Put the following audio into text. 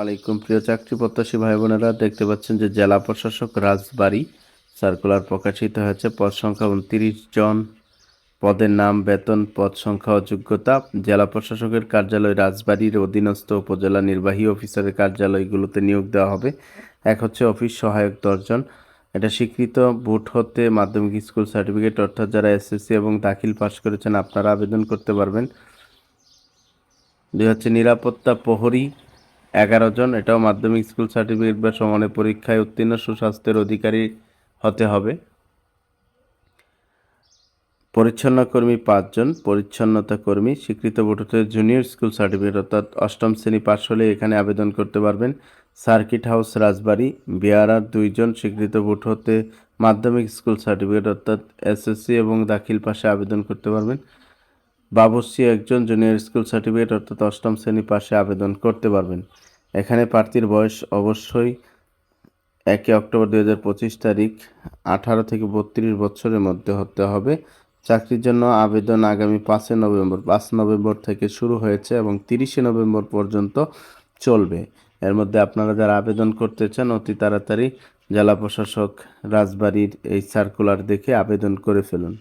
আলাইকুম। প্রিয় চাকরি প্রত্যাশী ভাই বোনেরা, দেখতে পাচ্ছেন যে জেলা প্রশাসক রাজবাড়ী সার্কুলার প্রকাশিত হয়েছে। পদ সংখ্যা উনত্রিশ জন। পদের নাম, বেতন, পদ সংখ্যা ও যোগ্যতা। জেলা প্রশাসকের কার্যালয় রাজবাড়ীর অধীনস্থ উপজেলা নির্বাহী অফিসারের কার্যালয়গুলোতে নিয়োগ দেওয়া হবে। এক হচ্ছে অফিস সহায়ক দশজন এটা স্বীকৃত। বুট হতে মাধ্যমিক স্কুল সার্টিফিকেট, অর্থাৎ যারা এসএসসি এবং দাখিল পাশ করেছেন, আপনারা আবেদন করতে পারবেন। দুই হচ্ছে নিরাপত্তা প্রহরী। এগারো জন, এটাও মাধ্যমিক স্কুল সার্টিফিকেট বা সমানের পরীক্ষায় উত্তীর্ণ সুস্বাস্থ্যের অধিকারী হতে হবে। পরিচ্ছন্ন কর্মী পাঁচজন পরিচ্ছন্নতা কর্মী স্বীকৃত বোর্ডতে জুনিয়র স্কুল সার্টিফিকেট অর্থাৎ অষ্টম শ্রেণি পাশ হলে এখানে আবেদন করতে পারবেন। সার্কিট হাউস রাজবাড়ী বিআরআর দুইজন স্বীকৃত ভোট হতে মাধ্যমিক স্কুল সার্টিফিকেট অর্থাৎ এসএসসি এবং দাখিল পাশে আবেদন করতে পারবেন। বাবুর্চি একজন জুনিয়র স্কুল সার্টিফিকেট অর্থাৎ অষ্টম শ্রেণি পাশে আবেদন করতে পারবেন। এখানে প্রার্থীর বয়স অবশ্যই একে অক্টোবর দুই হাজার পঁচিশ তারিখ, আঠারো থেকে বত্রিশ বছরের মধ্যে হতে হবে। চাকরির জন্য আবেদন আগামী পাঁচই নভেম্বর, পাঁচ নভেম্বর থেকে শুরু হয়েছে এবং তিরিশে নভেম্বর পর্যন্ত চলবে। এর মধ্যে আপনারা যারা আবেদন করতে চান, অতি তাড়াতাড়ি জেলা প্রশাসক রাজবাড়ির এই সার্কুলার দেখে আবেদন করে ফেলুন।